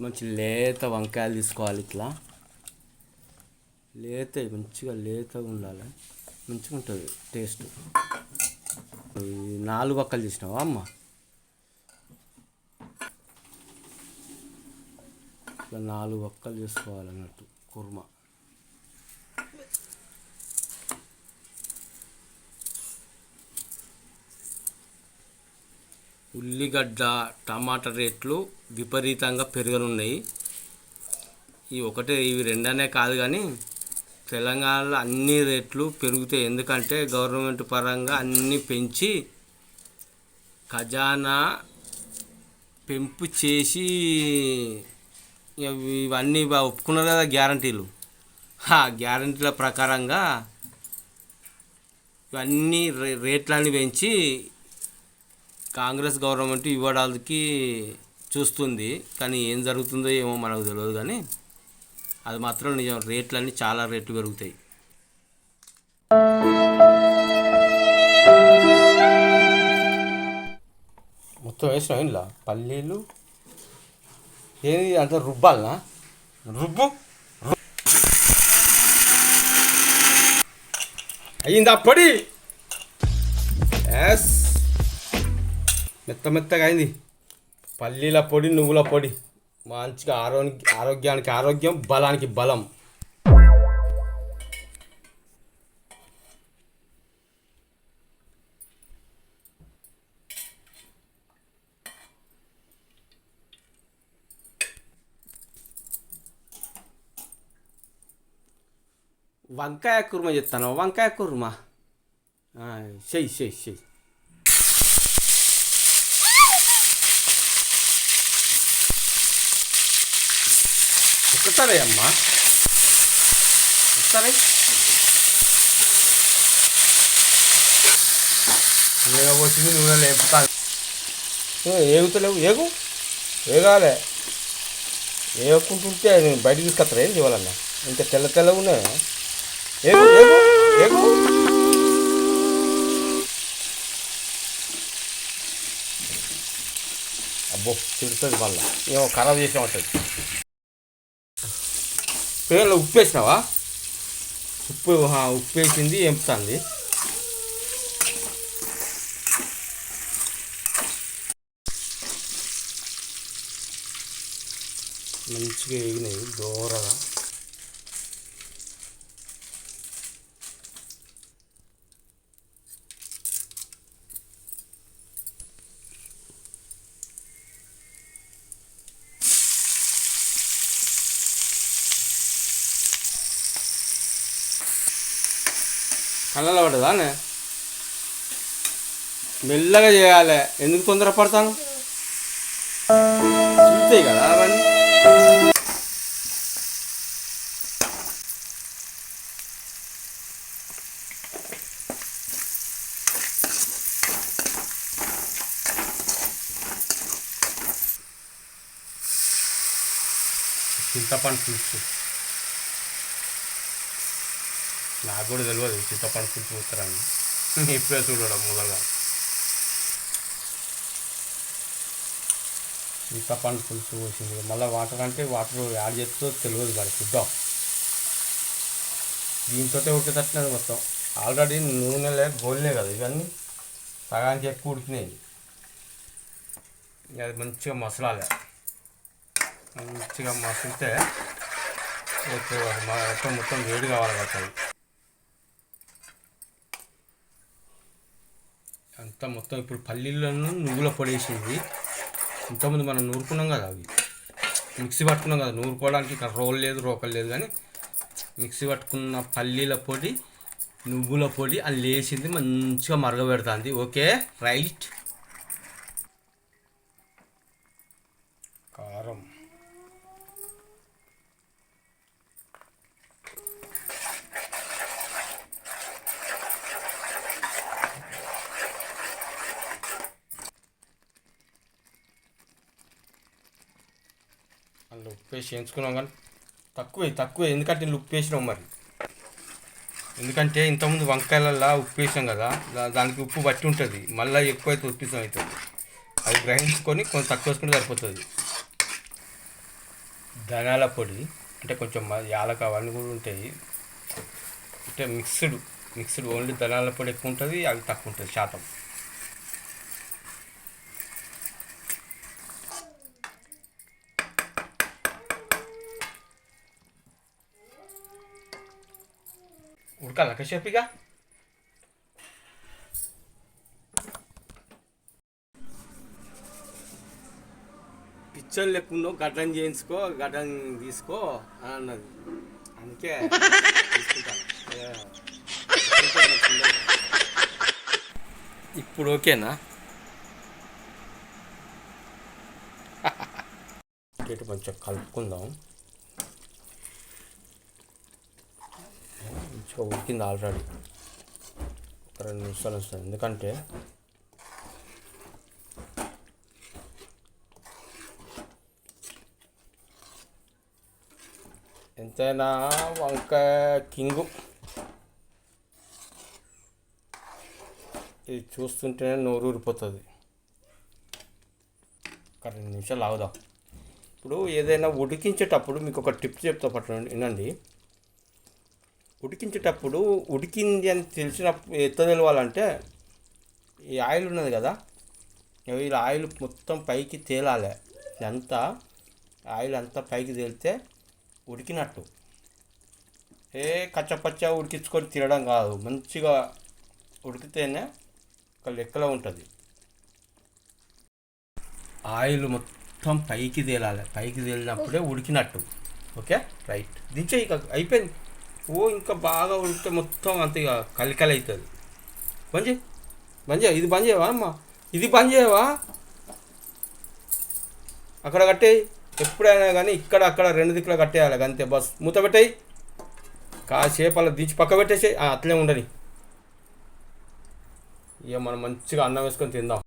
మంచి లేత వంకాయలు తీసుకోవాలి ఇట్లా. లేత మంచిగా లేతగా ఉండాలి. మంచిగా ఉంటుంది టేస్ట్. నాలుగు వక్కలు చేసినావా అమ్మ? ఇట్లా నాలుగు వక్కలు చేసుకోవాలన్నట్టు కుర్మా. ఉల్లిగడ్డ టమాటా రేట్లు విపరీతంగా పెరగనున్నాయి. ఈ ఒకటే ఇవి రెండనే కాదు కానీ తెలంగాణలో అన్ని రేట్లు పెరుగుతాయి. ఎందుకంటే గవర్నమెంట్ పరంగా అన్నీ పెంచి ఖజానా పెంపు చేసి ఇవన్నీ ఒప్పుకున్నారు కదా గ్యారంటీలు. ఆ గ్యారంటీల ప్రకారంగా ఇవన్నీ రే రేట్లన్నీ పెంచి కాంగ్రెస్ గవర్నమెంట్ ఇవ్వడానికి చూస్తుంది కానీ ఏం జరుగుతుందో ఏమో మనకు తెలియదు కానీ అది మాత్రం నిజం. రేట్లన్నీ చాలా రేట్లు పెరుగుతాయి. మొత్తం వేసినావు ఇంట్లో పల్లీలు? ఏది అంత రుబ్బాలనా? రుబ్బు? అయ్యిందా పొడి? ఎస్. మెత్త మెత్తగా అయింది. పల్లీల పొడి నువ్వుల పొడి. మంచిగా ఆరోగ్య ఆరోగ్యానికి ఆరోగ్యం బలానికి బలం. వంకాయ కుర్మ చెప్తాను వంకాయ కుర్మ. చెయ్యి చెయ్యి చెయ్యి. ఒక్కసారే అమ్మా? నూనె వచ్చింది నూనె లేపుతాను. ఏగుతలేవు ఏగు? ఏగాలే. ఏగుకుంటుంటే నేను బయట తీసుకొస్తారా? ఏంటి ఇవ్వాలన్నా ఇంకా తెల్ల తెల్లగా ఉన్నాయి. ఏగు ఏగు ఏగు. అబ్బో తిడుతుంది మళ్ళా. ఏమో ఖరాబ్ చేసిన ఉంటుంది పేర్లో ఉప్పు వేసినావా ఉప్పు ఉప్పు వేసింది ఎంపుతుంది. మంచిగా వేగినాయి దూరగా. కళ్ళలో పడదా మెల్లగా చేయాలి. ఎందుకు తొందరపడతాను? చూస్తాయి కదా అవన్నీ. చింతపండు పులుసు. నాకు కూడా తెలియదు చింతపండు పులుసు పోతారని ఇప్పుడే చూడడం మొదలుగా. చింతపండు పులుసు పోసింది మళ్ళీ వాటర్ అంటే వాటర్ యాడ్ చేస్తుందో తెలియదు మరి చూద్దాం దీంతో ఉడికేటట్టున్నది మొత్తం. ఆల్రెడీ నూనెలే గోలినాయి కదా ఇవన్నీ. సగానికి ఎక్కువ ఉడికినాయి. అది మంచిగా మసలాలి. మంచిగా మసిలితే మొత్తం మొత్తం వేడి కావాలి కదా అంతా మొత్తం ఇప్పుడు పల్లీలను నువ్వుల పొడేసింది ఇంతకుముందు మనం నూరుకున్నాం కదా అవి. మిక్సీ పట్టుకున్నాం కదా నూరుకోవడానికి ఇక్కడ రోల్ లేదు రోకలు లేదు కానీ మిక్సీ పట్టుకున్న పల్లీల పొడి నువ్వుల పొడి అది లేచింది మంచిగా మరగబెడుతుంది. ఓకే? రైట్? అందులో ఉప్పు వేసి వేయించుకున్నాం కానీ తక్కువే తక్కువే. ఎందుకంటే నేను ఉప్పు వేసినాం మరి. ఎందుకంటే ఇంతకుముందు వంకాయలల్లో ఉప్పు వేసాం కదా దానికి ఉప్పు బట్టి ఉంటుంది. మళ్ళీ ఎక్కువ అయితే. ఉప్పిసం అవుతుంది అది గ్రహించుకొని కొంచెం తక్కువ వేసుకుంటే సరిపోతుంది. ధనాల పొడి అంటే కొంచెం యాలక అవన్నీ కూడా ఉంటాయి. అంటే మిక్స్డ్ మిక్స్డ్ ఓన్లీ ధనాల పొడి ఎక్కువ ఉంటుంది అవి తక్కువ ఉంటుంది శాతం. ఉడకాల కసేపిగా పిచ్చర్ లెక్కున్నావు గడ్డం చేయించుకో గడ్డం తీసుకో అని అన్నది అందుకే. ఇప్పుడు ఓకేనా ఇటు కొంచెం కలుపుకుందాం మంచిగా ఉడికింది ఆల్రెడీ. ఒక రెండు నిమిషాలు వస్తుంది. ఎందుకంటే ఎంతైనా వంకాయ కింగు. ఇది చూస్తుంటేనే నోరు ఊరిపోతుంది. ఒక రెండు నిమిషాలు ఆగుదాం. ఇప్పుడు ఏదైనా ఉడికించేటప్పుడు మీకు ఒక టిప్ చెప్తా పట్టండి వినండి. ఉడికించేటప్పుడు ఉడికింది అని తెలిసినప్పుడు ఎత్త తెలవాలంటే ఈ ఆయిల్ ఉన్నది కదా ఈ ఆయిల్ మొత్తం పైకి తేలాలి. ఇదంతా ఆయిల్ అంతా పైకి తేలితే ఉడికినట్టు. ఏ కచ్చపచ్చ ఉడికించుకొని తినడం కాదు మంచిగా ఉడికితేనే ఒక లెక్కలో ఉంటుంది. ఆయిల్ మొత్తం పైకి తేలాలి పైకి తేలినప్పుడే ఉడికినట్టు. ఓకే? రైట్. దించే ఇక అయిపోయింది. ఓ ఇంకా బాగా ఉంటే మొత్తం అంత ఇక కలికలి అవుతుంది. బంద్ చేయి బంద్ చేయ ఇది బంద్ చేయవా అమ్మ? ఇది బంద్ చేయవా? అక్కడ కట్టేయి. ఎప్పుడైనా కానీ ఇక్కడ అక్కడ రెండు దిక్కులు కట్టేయాలి అంతే బస్. మూత పెట్టేయి. కాసేపు అలా దించి పక్క పెట్టేసేయి. అట్లే ఉండని. ఇక మనం మంచిగా అన్నం వేసుకొని తిందాం.